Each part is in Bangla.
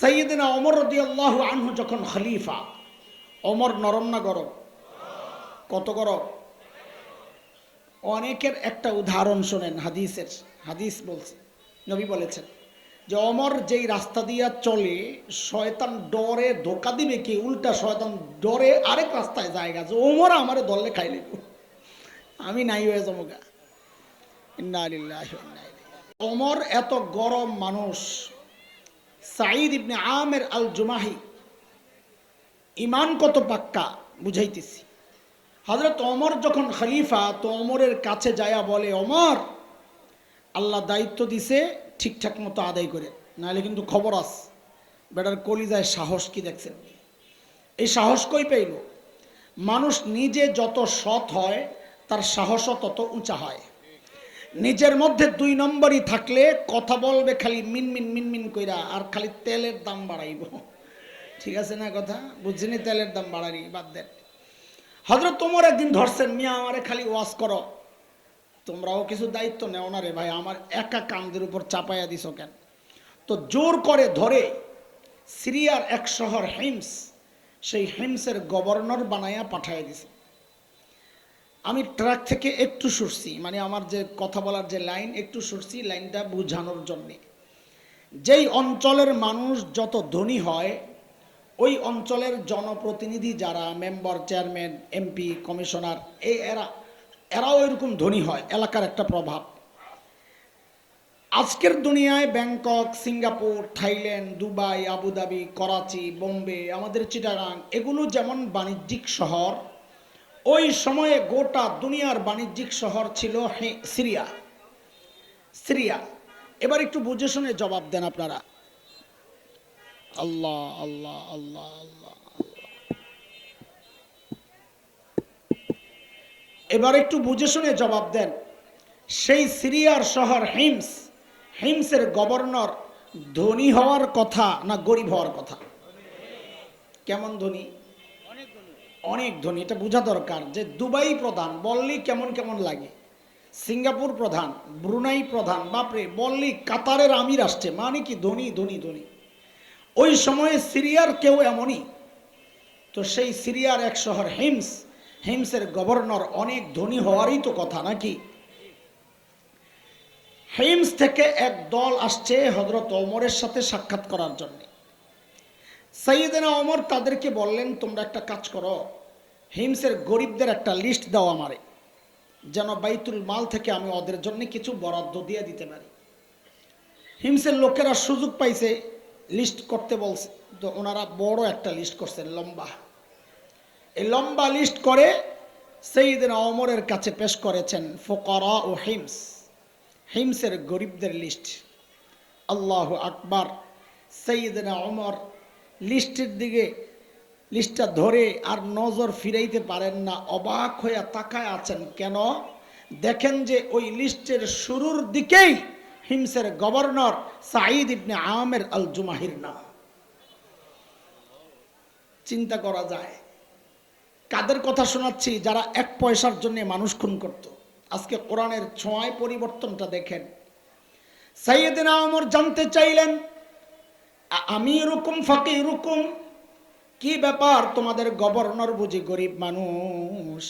সৈয়দিনা অমর রদি আল্লাহ আনহু যখন খলিফা অমর নরম না গরম? কত গরম? অনেকের একটা উদাহরণ শোনেন, হাদিসের, হাদিস বলছে, নবী বলেছেন যে অমর যেই রাস্তা দিয়া চলে, শয়তান ডরে ধোকা দিবে কি, উল্টা শয়তান ডরে আরেক রাস্তায় জায়গা যে ওমর আমারে দলে খাইলে আমি নাই হয়ে যাব গা। ইন্না। ওমর এত গরম মানুষ সাঈদ ইবনে আমের আল জুমাহি ইমান কত পাক্কা, বুঝাইতেছি। হজরত অমর যখন খলিফা, তো অমরের কাছে যায়া বলে অমর আল্লাহ দায়িত্ব দিছে ঠিকঠাক মতো আদায় করে, নাহলে কিন্তু খবর আস বেটার কলিজায় সাহস কি দেখছেন? এই সাহস কই পেইল? মানুষ নিজে যত সৎ হয়, তার সাহসও তত উঁচা হয়। নিজের মধ্যে দুই নম্বরই থাকলে কথা বলবে খালি মিনমিন মিনমিন কইরা, আর খালি তেলের দাম বাড়াইব। ঠিক আছে না কথা? বুঝিনি তেলের দাম বাড়ানি বাদ দেন। হজরত তোমার একদিন ধরছেন, মিয়া, আমারে খালি ওয়াশ করো। তোমরাও কিছু দায়িত্ব নেও না রে ভাই, আমার একা কান্দের উপর চাপাইয়া দিছ কেন? তো জোর করে ধরে সিরিয়ার এক শহর হিমস, সেই হিমসের গভর্নর বানাইয়া পাঠাইয়া দিছে। আমি ট্রাক থেকে একটু সরছি মানে আমার যে কথা বলার যে লাইন, একটু সরছি লাইনটা বোঝানোর জন্যে। যেই অঞ্চলের মানুষ যত ধনী হয়, ওই অঞ্চলের জনপ্রতিনিধি যারা, মেম্বার, চেয়ারম্যান, এমপি, কমিশনার এই এরা, এরাও এরকম ধনী হয়, এলাকার একটা প্রভাব। আজকের দুনিয়ায় Bangkok, Singapore, Thailand, Dubai, Abu Dhabi, Karachi, Bombay, আমাদের চিটাগাং, এগুলো যেমন বাণিজ্যিক শহর ওই সময়ে গোটা দুনিয়ার বাণিজ্যিক শহর ছিল সিরিয়া। সিরিয়া। এবার একটু বুঝে শুনে জবাব দেন আপনারা। আল্লাহ আল্লাহ আল্লাহ আল্লাহ। এবার একটু বুঝে শুনে জবাব দেন। সেই সিরিয়ার শহর হিমস। হিমসের গভর্নর ধনী হওয়ার কথা না গরিব হওয়ার কথা? কেমন ধনী? অনেক ধনী, এটা বোঝা দরকার যে দুবাই প্রধান বললেই কেমন কেমন লাগে? সিঙ্গাপুর প্রধান, ব্রুনাই প্রধান, বাপরে বললেই কাতারের আমির আসছে মানে কি ধনী ধনী ধনী? ওই সময়ে সিরিয়ার কেউ এমনই? তো সেই সিরিয়ার এক শহর হিমস, হিমসের গভর্নর অনেক ধনী হওয়ারই তো কথা নাকি? হিমস থেকে এক দল আসছে হজরত ওমরের সাথে সাক্ষাৎ করার জন্য। সৈয়দেনা ওমর তাদেরকে বললেন, তোমরা একটা কাজ করো হিমসের গরিবদের একটা লিস্ট দাও আমারে, যেন বাইতুল মাল থেকে আমি ওদের জন্য কিছু বরাদ্দ দিয়ে দিতে পারি। হিমসের লোকেরা সুযোগ পাইছে লিস্ট করতে বলছে, তো ওনারা বড় একটা লিস্ট করছেন, লম্বা। এই লম্বা লিস্ট করে সেইদিন অমরের কাছে পেশ করেছেন ফোকরা ও হিমস। হিমসের গরিবদের লিস্ট আল্লাহ আকবার সৈয়দিনা অমর লিস্টের দিকে লিস্টটা ধরে আর নজর ফিরাইতে পারেন না, অবাক হইয়া তাকায় আছেন। কেন? দেখেন যে ওই লিস্টের শুরুর দিকেই হিমসের গভর্নর সাঈদ ইবনে আমের আল জুমাহির নাম। চিন্তা করা যায়। কাদের কথা শোনাচ্ছি? যারা এক পয়সার জন্য মানুষ খুন করত। আজকে কোরআনের ছোঁয়ায় পরিবর্তনটা দেখেন। সাইয়েদিন আমর জানতে চাইলেন আমি এরকম ফাঁকে এরকম কি ব্যাপার তোমাদের গভর্নর বুঝি গরিব মানুষ?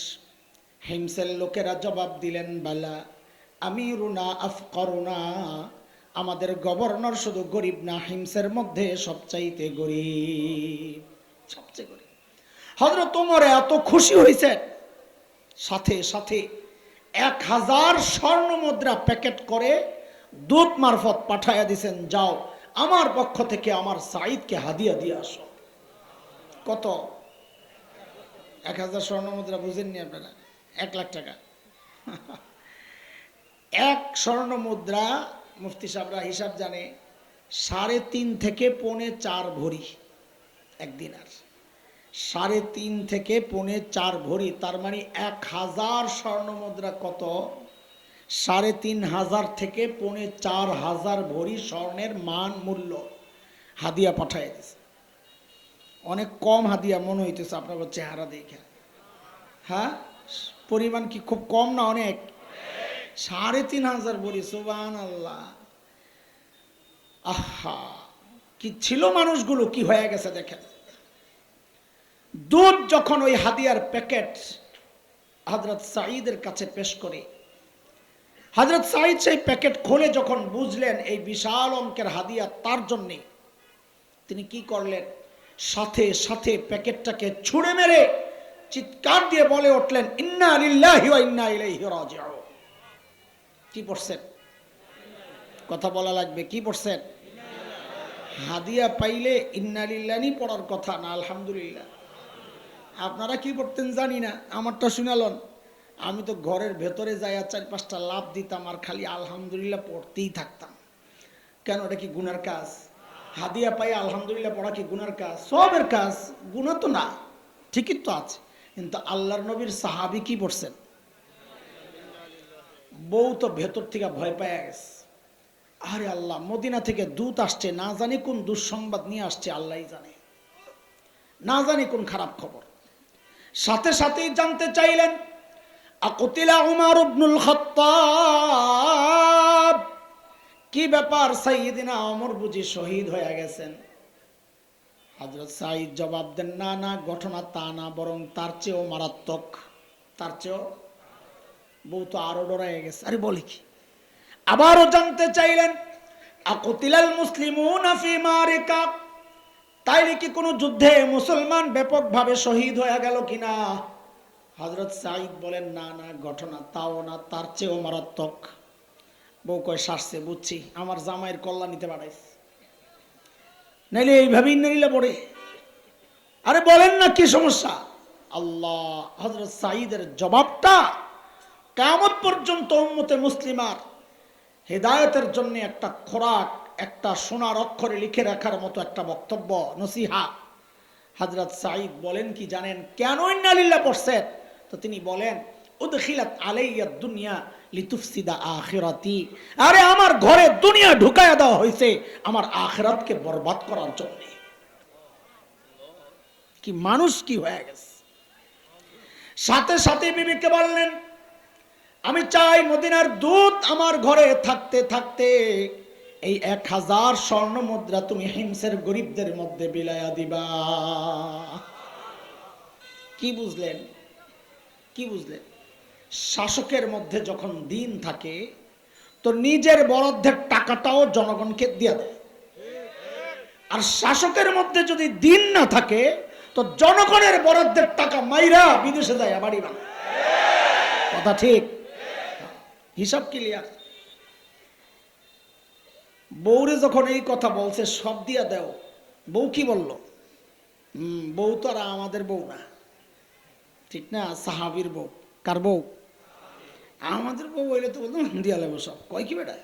হিমসেল লোকেরা জবাব দিলেন, বালা, আমি রুনা আফ করুণা আমাদের গভর্নর শুধু গরিব না, হিমসের মধ্যে সবচাইতে গরিব, সবচেয়ে গরিব। হজরত তোমার এত খুশি হয়েছে সাথে সাথে এক হাজার স্বর্ণ মুদ্রা প্যাকেট করে দূত মারফত পাঠাইয়া দিছেন, যাও, আমার পক্ষ থেকে আমার সাইদকে হাদিয়া দিয়ে আসো। কত? এক হাজার স্বর্ণ মুদ্রা বুঝেননি আপনারা? এক লাখ টাকা। এক স্বর্ণ মুদ্রা, মুফতি সাহরা হিসাব জানে, সাড়ে তিন থেকে পৌনে চার ভরি একদিন আর। সাড়ে তিন থেকে পৌনে চার ভরি, তার মানে এক হাজার স্বর্ণ মুদ্রা কত? সাড়ে তিন হাজার থেকে পৌনে চার হাজার ভরি স্বর্ণের মান মূল্য হাদিয়া পাঠাই দিছে। অনেক কম হাদিয়া মনে হইতেছে আপনার চেহারা দেখে। হ্যাঁ? পরিমাণ কি খুব কম না অনেক? সাড়ে তিন হাজার ভরি সুবান আল্লাহ আহা! কি ছিল মানুষগুলো, কি হয়ে গেছে দেখেন। দুধ যখন ওই হাদিয়ার প্যাকেট হজরত সাঈদের কাছে পেশ করে হজরত সাঈদ সেই প্যাকেট খুলে যখন বুঝলেন এই বিশাল অঙ্কের হাদিয়া তার জন্যে, তিনি কি করলেন? সাথে সাথে প্যাকেটটাকে ছুঁড়ে মেরে চিৎকার দিয়ে বলে উঠলেন, ইন্না ইন্না কি পড়ছেন? কথা বলা লাগবে, কি পড়ছেন? হাদিয়া পাইলে ইন্না লিল্লাহি পড়ার কথা, না আলহামদুলিল্লাহ। আপনারা কি পড়তেন জানি না, আমারটা শুনালন। আমি তো ঘরের ভেতরে যাই আর চার পাঁচটা লাভ দিতাম আর খালি আলহামদুলিল্লাহ পড়তেই থাকতাম। কেন, এটা কি গুনার কাজ? হাদিয়া পাই, আলহামদুলিল্লাহ পড়া কি গুনার কাজ? সবের কাজ। গুণা তো না, ঠিকই তো আছে। কিন্তু আল্লাহর নবীর সাহাবি কি পড়ছেন? বউ তো ভেতর থেকে ভয় পেয়ে গেছে। আরে আল্লাহ, মদিনা থেকে দূত আসছে, না জানি কোন দুঃসংবাদ নিয়ে আসছে, আল্লাহই জানে। না জানি কোন খারাপ খবর। সাথে সাথেই জানতে চাইলেন, আকুতিলা উমার ইবনুল খাত্তাব। কি ব্যাপার সাইয়্যিদিনা অমর বুঝি শহীদ হয়ে গেছেন? হযরত সাইদ জবাব দেন, না না, ঘটনা তা না, বরং তার চেয়েও মারাত্মক। তার চেয়েও বউ তো আরও ডরায় গেছে। আরে বলি কি? আবারও জানতে চাইলেন, আকুতিলাল মুসলিমুনা ফি মারিকা? তাইলে কি কোনো যুদ্ধে মুসলমান ব্যাপকভাবে শহীদ হয়ে গেল কিনা? হজরত সাইদ বলেন, না না, ঘটনা তাও না, তার চেয়েও মারাত্মক। বউ কয় শাসছে বুঝছি। আমার জামাইয়ের কল্যাণ নিতে পারাইস নাইলে এইভাবেই নাইলে পড়ে আরে বলেন না কি সমস্যা? আল্লাহ হজরত সাইদের জবাবটা কামত পর্যন্ত উম্মতে মুসলিমার হেদায়তের জন্য একটা খোরাক, একটা সোনার অক্ষরে লিখে রাখার মতো একটা বক্তব্য, নসিহা। হাজরত সাঈদ বলেন কি জানেন? কেন ইন্নালিল্লাহ পড়ছেন? তো তিনি বলেন উদখিলাত আলাইয়া দুনিয়া লিতুফসিদা আখিরাতি। আরে আমার ঘরে দুনিয়া ঢুকায়া দেওয়া হয়েছে আমার আখিরাতকে বরবাদ করার জন্য। কি মানুষ কি হয়ে গেছে? সাথে সাথে বিবেককে বললেন, আমি চাই মদিনার দূত আমার ঘরে থাকতে থাকতে এই এক হাজার স্বর্ণ মুদ্রা তুমি হিমসের গরিবদের মধ্যে বিলায়া দিবা। কি বুঝলেন? কি বুঝলেন? শাসকের মধ্যে যখন দিন থাকে, তো নিজের বরাদ্দের টাকাটাও জনগণকে দিয়ে দেয়। আর শাসকের মধ্যে যদি দিন না থাকে, তো জনগণের বরাদ্দের টাকা মাইরা বিদেশে যায় বাড়ি বানায় কথা ঠিক? হিসাব ক্লিয়ার বউরে যখন এই কথা বলছে, সব দিয়া দেও। বউ কি বলল? বউ তো আর আমাদের বউ না। ঠিক না? সাহাবির বউ। কার বউ? আমাদের বউ হইলে তো বলতো দিয়া লেবো সব কয় কি বেটা?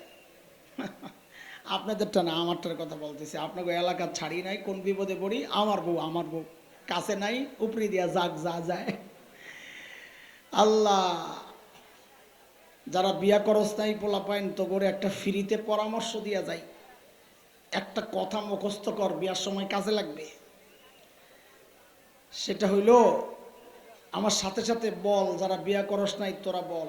আপনাদেরটা না, আমারটার কথা বলতেছি। আপনাকে এলাকা ছাড়ি নাই, কোন বিপদে পড়ি? আমার বউ আমার বউ। কাছে নাই, উপরি দিয়া যাক, যা যায়। আল্লাহ, যারা বিয়া করস নাই পোলা পাইন তো করে একটা ফ্রিতে পরামর্শ দিয়া যায় একটা কথা মুখস্থ কর, বিয়ার সময় কাজে লাগবে। সেটা হইল আমার সাথে সাথে বল, যারা বিয়া করস নাই তোরা বল।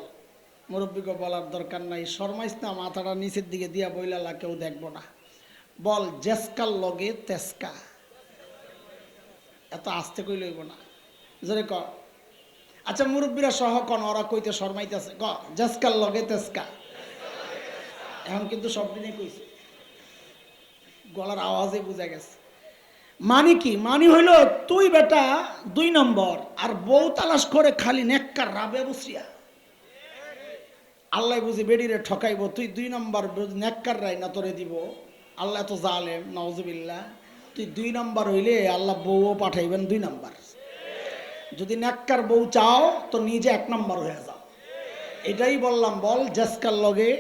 মুরব্বীকে বলার দরকার নাই। শর্মাইস না, মাথাটা নিচের দিকে দিয়া বইলালা, কেউ দেখব না। বল, জেসকার লগে তেসকা। এত আস্তে কই লইব না। জোরে ক। আচ্ছা মুরব্বীরা সহ কন, ওরা কইতে শর্মাইতেছে। ক, জেসকার লগে তেসকা। এখন কিন্তু সব দিনে কইছে। গলার আওয়াজে বোঝা গেছে। মানি কি? মানি হইল তুই বেটা দুই নম্বর, আর বউ তালাশ করে খালি নেককার রাবে বসিয়া আল্লাহ বুঝি বেডিরে ঠকাইব, তুই দুই নম্বর নেককার রাই না তোরে দিব। আল্লাহ তো জালেম নওজবিল্লা তুই দুই নম্বর হইলে আল্লাহ বউও পাঠাইবেন দুই নম্বর। যদি নেককার বউ চাও, তো নিজে এক নম্বর হয়ে যাও। এটাই বললাম, বল জেসকার লগে।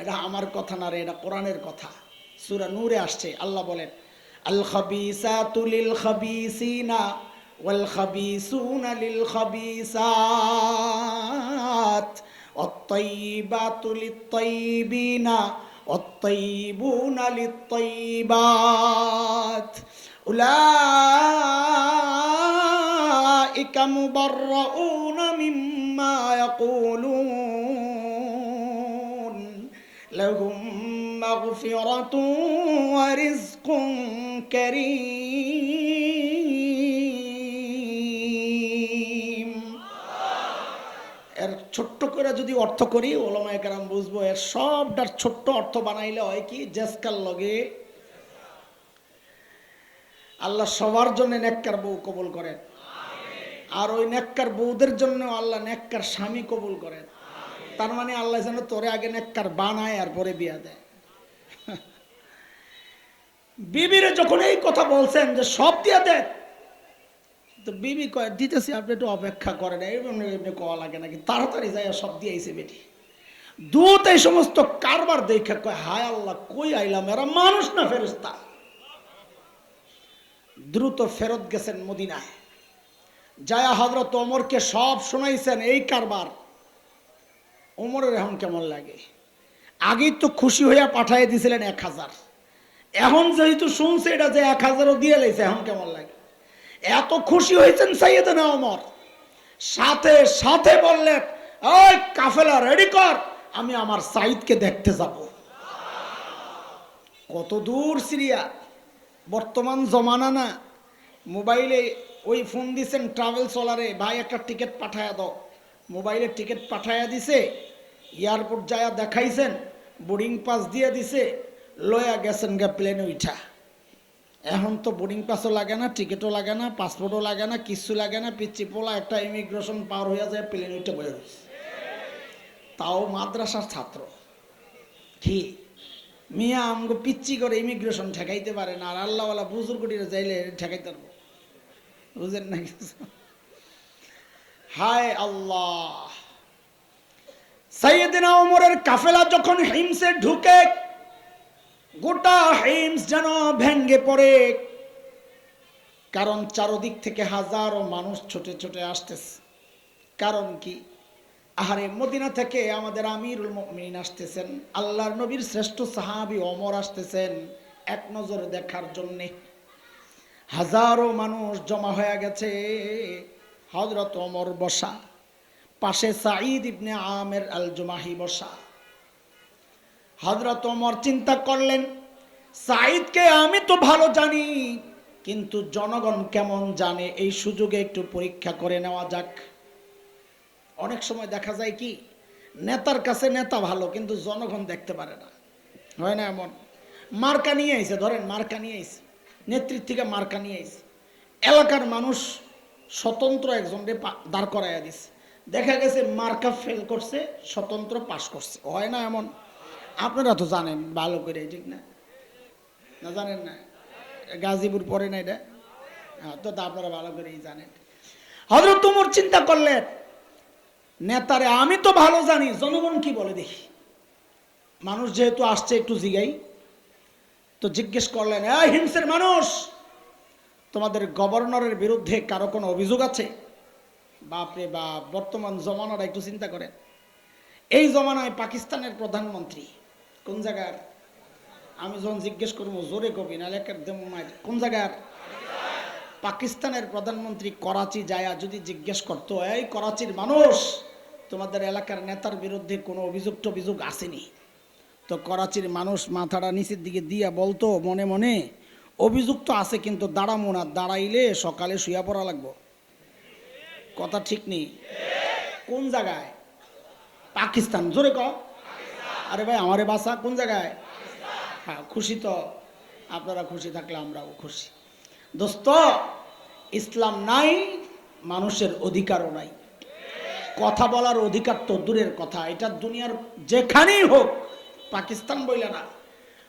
এটা আমার কথা না রে, এটা কোরআনের কথা। সুরা নূরে আসছে, আল্লাহ বলেন الخبيثات للخبيثين والخبيثون للخبيثات والطيبات للطيبين والطيبون للطيبات أولئك مبرؤون مما يقولون لهم ومغفرة ورزق كريم এর ছোট্ট করে যদি অর্থ করি ওলামায় কেরাম বুঝবো এর সবটার ছোট্ট অর্থ বানাইলে হয় কি জেসকার লগে আল্লাহ সবার জন্য নেককার বউ কবুল করেন আর ওই নেককার বউদের জন্য আল্লাহ নেককার স্বামী কবুল করেন তার মানে আল্লাহ যেন তোরে আগে নেককার বানায় আর পরে বিয়া দেয়। বিবিরে যখন এই কথা বলছেন যে সব দিয়া দেয় তো বিবি কয়, দিতেছি, আপনি একটু অপেক্ষা করেন। এমনি এমনি কওয়া লাগে নাকি? তাড়াতাড়ি যাই সব দিয়ে আইসে বেটি। দূত এই সমস্ত কারবার দেখে কয়, হায় আল্লাহ, কই আইলাম? এরা মানুষ না ফেরস্তা দ্রুত ফেরত গেছেন মদিনায়। জায়া হজরত ওমরকে সব শোনাইছেন এই কারবার। ওমরের এখন কেমন লাগে? আগেই তো খুশি হইয়া পাঠাই দিছিলেন এক হাজার। এখন যেহেতু শুনছে এটা যে এক হাজারও দিয়ে লেছে এখন কেমন লাগে? এত খুশি হয়েছেন সাইয়েদনা ওমর। সাথে সাথে বললেন, ওই কাফেলা রেডি কর, আমি আমার সাইদকে দেখতে যাব। কত দূর সিরিয়া। বর্তমান জমানা না। মোবাইলে ওই ফোন দিছেন ট্রাভেল সোলারে, ভাই, একটা টিকিট পাঠায়া দাও। মোবাইলে টিকিট পাঠায়া দিছে এয়ারপোর্ট যায়া দেখাইছেন বোর্ডিং পাস দিয়ে দিছে, লয়া গেছেন গে প্লেনে উঠা এখন তো বোর্ডিং পাসও লাগে না টিকিটও লাগে না পাসপোর্টও লাগে না কিচ্ছু লাগে না পিচ্ছি পোলা একটা ইমিগ্রেশন পার হয়ে যায় প্লেন উঠে বয়ে রয়েছে তাও মাদ্রাসার ছাত্র। কি? মিয়া আমগো পিচ্ছি করে ইমিগ্রেশন ঠেকাইতে পারে না, আর আল্লাহওয়ালা বুজুর্গটিরা যাইলে ঠেকাইতে পারব। বুঝেন না কিছু? হায় আল্লাহ! সাইয়েদিনা ওমরের কাফেলা যখন হিমসে ঢুকে, গোটা হিমস যেন ভেঙ্গে পড়ে। কারণ চারদিক থেকে হাজারো মানুষ ছোটে ছোটে আসতেছে। কারণ কি? আহারে মদিনা থেকে আমাদের আমিরুল মুমিনিন আসতেছেন, আল্লাহর নবীর শ্রেষ্ঠ সাহাবি অমর আসতেছেন এক নজর দেখার জন্যে। হাজারো মানুষ জমা হয়ে গেছে হজরত অমর বসা। পাশে সাঈদ ইবনে আমের আল জুমাহি বসা। হজরত ওমর চিন্তা করলেন, সাঈদকে আমি তো ভালো জানি, কিন্তু জনগণ কেমন জানে, এই সুযোগে একটু পরীক্ষা করে নেওয়া যাক। অনেক সময় দেখা যায় কি, নেতার কাছে নেতা ভালো, কিন্তু জনগণ দেখতে পারে না। হয় না এমন? মার্কা নিয়ে আইছে, ধরেন মার্কা নিয়ে আইছে, নেতৃত্ব থেকে মার্কা নিয়ে আইছে। এলাকার মানুষ স্বতন্ত্র একজনকে দাঁড় করাইয়া দিছে। দেখা গেছে মার্কা ফেল করছে, স্বতন্ত্র পাশ করছে। হয় না এমন? আপনারা তো জানেন, ভালো করে ঠিক না? না জানেন না? গাজীপুর পরে না এটা? হ্যাঁ তো আপনারা ভালো করেই জানেন। হজরত তোমর চিন্তা করলেন, নেতারে, আমি তো ভালো জানি, জনগণ কি বলে দেখি? মানুষ যেহেতু আসছে একটু জিগাই, তো জিজ্ঞেস করলেন হিংসের মানুষ, তোমাদের গভর্নরের বিরুদ্ধে কারও কোনো অভিযোগ আছে? বাপরে বা বর্তমান জমানাটা একটু চিন্তা করেন। এই জমানায় পাকিস্তানের প্রধানমন্ত্রী কোন জায়গার? আমি যখন জিজ্ঞেস করব, জোরে কবি না কোন জায়গার? পাকিস্তানের প্রধানমন্ত্রী করাচি যায়া যদি জিজ্ঞেস করতো, এই করাচির মানুষ, তোমাদের এলাকার নেতার বিরুদ্ধে কোনো অভিযোগ টভিযোগ আসেনি? তো করাচির মানুষ মাথাটা নিচের দিকে দিয়া বলতো মনে মনে, অভিযোগ তো আছে, কিন্তু দাঁড়ামো না, দাঁড়াইলে সকালে শুয়া পড়া লাগবো। কথা ঠিক নেই। কোন জায়গায়? পাকিস্তান। জোরে ক আরে ভাই, আমারে বাসা কোন জায়গায়? হ্যাঁ খুশি তো। আপনারা খুশি থাকলে আমরাও খুশি। দোস্ত, ইসলাম নাই, মানুষের অধিকারও নাই। কথা বলার অধিকার তো দূরের কথা। এটা দুনিয়ার যেখানেই হোক, পাকিস্তান বইলে না।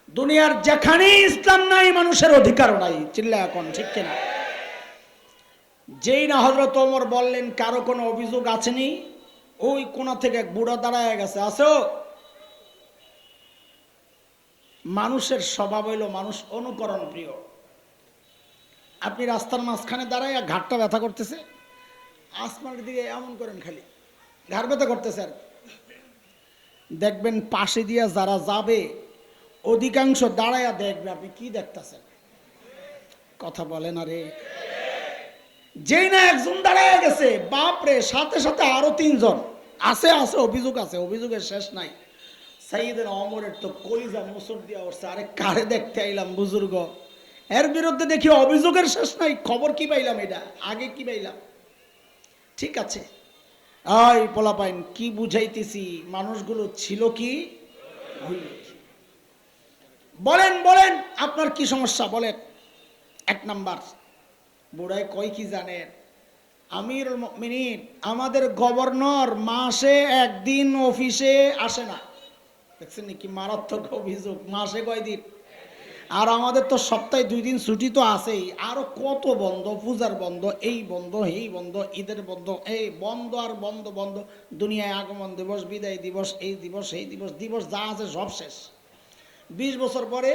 দুনিয়ার যেখানেই ইসলাম নাই, মানুষের অধিকারও নাই। চিল্লা এখন, ঠিক কিনা? যেই না হজরত ওমর বললেন, কারও কোনো অভিযোগ আছেনি? ওই কোনা থেকে এক বুড়া দাঁড়ায় গেছে। আসো মানুষের স্বভাব হইল মানুষ অনুকরণ প্রিয়। আপনি রাস্তার মাঝখানে দাঁড়ায় ঘাটটা ব্যথা করতেছে, আসমানের দিকে এমন করেন খালি, ঘাড় ব্যথা করতেছে আর দেখবেন পাশে দিয়া যারা যাবে, অধিকাংশ দাঁড়াইয়া দেখবে, আপনি কি দেখতেছেন? কথা বলেন আরে যেই না একজন দাঁড়ায় গেছে, বাপরে, সাথে সাথে আরও তিনজন। আছে আছে, অভিযোগ আছে, অভিযোগের শেষ নাই। সাইদের অমরের তো কলিজা মুসর দিয়া উঠছে। আরে কারে দেখতে আইলাম, বুজুর্গ? এর বিরুদ্ধে দেখি অভিযোগের শেষ নাই, খবর কি পাইলাম এটা? আগে কি পাইলাম? ঠিক আছে। আই পোলাপাইন, কি বুঝাইতেছি? মানুষগুলো ছিল কি? বলেন বলেন, আপনার কি সমস্যা? বলেন। এক নাম্বার। বুড়াই কয় কি জানেন? আমির মিনিট আমাদের গভর্নর মাসে একদিন অফিসে আসে না। দেখছেন নাকি মারাত্মক অভিযোগ, মাসে কয়দিন? আর আমাদের তো সপ্তাহে দুই দিন ছুটি তো আছেই। আরও কত বন্ধ, পূজার বন্ধ, এই বন্ধ এই বন্ধ, ঈদের বন্ধ, এই বন্ধ আর বন্ধ বন্ধ। দুনিয়ায় আগমন দিবস, বিদায় দিবস, এই দিবস এই দিবস দিবস যা আছে সব শেষ। বিশ বছর পরে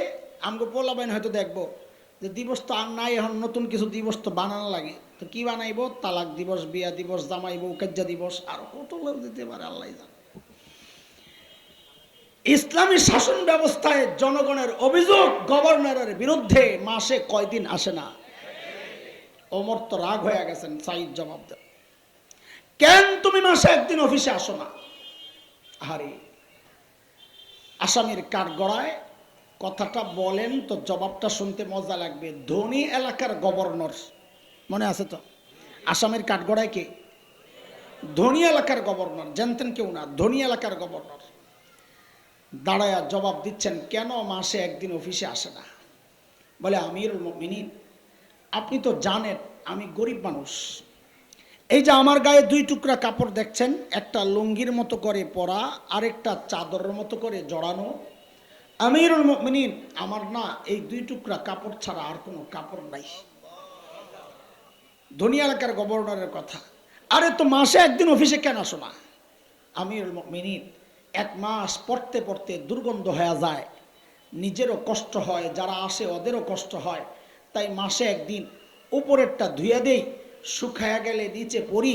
আমাকে পোলাবাইন হয়তো দেখব যে দিবস তো আর নাই, এখন নতুন কিছু দিবস তো বানানো লাগে। তো কি বানাইবো? তালাক দিবস, বিয়া দিবস জামাই বউ কাজ্জা দিবস, আর কত লোক দিতে পারে আল্লাহ জানে। ইসলামী শাসন ব্যবস্থায় জনগণের অভিযোগ গভর্নরের বিরুদ্ধে মাসে কয়দিন আসে না? ওমর তো রাগ হয়ে গেছেন, সাইদ জবাব দেন। কেন তুমি মাসে একদিন অফিসে আসো না? আরে, আসামির কাঠগড়ায় কথাটা বলেন তো জবাবটা শুনতে মজা লাগবে। ধনী এলাকার গভর্নর, মনে আছে তো? আসামের কাঠগড়ায় কে? ধনী এলাকার গভর্নর, জানতেন কেউ না, ধনী এলাকার গভর্নর। দাঁড়ায়া জবাব দিচ্ছেন, কেন মাসে একদিন অফিসে আসে না? বলে, আমিরুল মিনিন আপনি তো জানেন, আমি গরিব মানুষ। এই যে আমার গায়ে দুই টুকরা কাপড় দেখছেন, একটা লুঙ্গির মতো করে পরা, আরেকটা চাদরের মতো করে জড়ানো আমিরুল মিনিন আমার না এই দুই টুকরা কাপড় ছাড়া আর কোনো কাপড় নাই। ধনী এলাকার গভর্নরের কথা। আরে তো মাসে একদিন অফিসে কেন আসো না? আমিরুল মিনিন এক মাস পড়তে পড়তে দুর্গন্ধ হয়ে যায়। নিজেরও কষ্ট হয়, যারা আসে ওদেরও কষ্ট হয়। তাই মাসে একদিন উপরেরটা ধুয়ে দেই, শুকায়া গেলে নিচে পরি,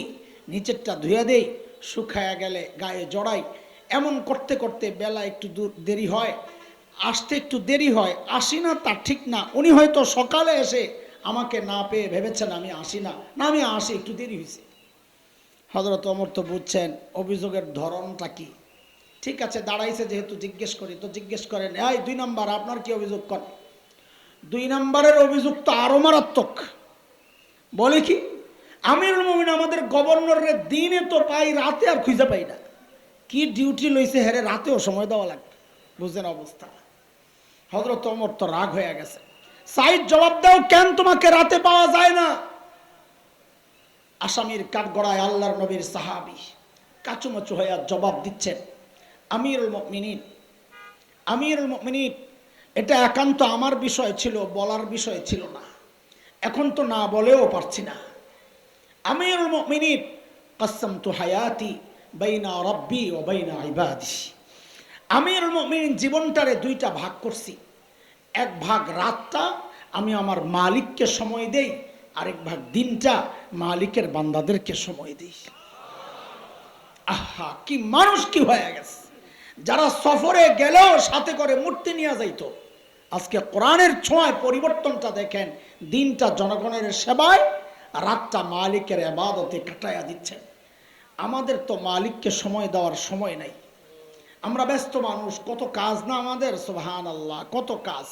নিচেরটা ধুয়ে দেই, শুকায়া গেলে গায়ে জড়াই। এমন করতে করতে বেলা একটু দেরি হয় আসতে একটু দেরি হয়, আসি না, তা ঠিক না। উনি হয়তো সকালে এসে আমাকে না পেয়ে ভেবেছেন আমি আসি না। না, আমি আসি, একটু দেরি হয়েছে। হজরত অমর তো বুঝছেন, অভিযোগের ধরনটা কি? ঠিক আছে, দাঁড়াইছে যেহেতু জিজ্ঞেস করি, তো জিজ্ঞেস করেন, এই দুই নাম্বার, আপনার কি অভিযোগ করেন? দুই নাম্বারের অভিযোগ তো আরও মারাত্মক। বলে কি, আমিরুল মমিন আমাদের গভর্নরের দিনে তো পাই, রাতে আর খুঁজে পাই না। কি ডিউটি লইছে হেরে রাতেও সময় দেওয়া লাগবে। বুঝলেন অবস্থা। হজরত অমর তো রাগ হয়ে গেছে। সাইড জবাব দাও, কেন তোমাকে রাতে পাওয়া যায় না? আসামির কাঠগড়ায় আল্লাহর নবীর সাহাবি কাচুমাচু হইয়া জবাব দিচ্ছেন, আমিরুল মিনিট আমিরুল মিনিট এটা একান্ত আমার বিষয় ছিল, বলার বিষয় ছিল না। এখন তো না বলেও পারছি না। আমিরুল মিনিট কসম তু হায়াতি বাইনা রব্বি ও বাইনা ইবাদি। আমিরুল মিনিট জীবনটারে দুইটা ভাগ করছি। এক ভাগ রাতটা আমি আমার মালিককে সময় দেই, আরেক ভাগ দিনটা মালিকের বান্দাদেরকে সময় দিই। আহা, কি মানুষ কি হয়ে গেছে। যারা সফরে গেলেও সাথে করে মূর্তি নিয়ে যাইতো। আজকে কোরআনের ছোঁয়ায় পরিবর্তনটা দেখেন, দিনটা জনগণের সেবায়, রাতটা মালিকের এবাদতে কাটাইয়া দিচ্ছেন। আমাদের তো মালিককে সময় দেওয়ার সময় নাই। আমরা ব্যস্ত মানুষ কত কাজ না আমাদের সোহান আল্লাহ কত কাজ।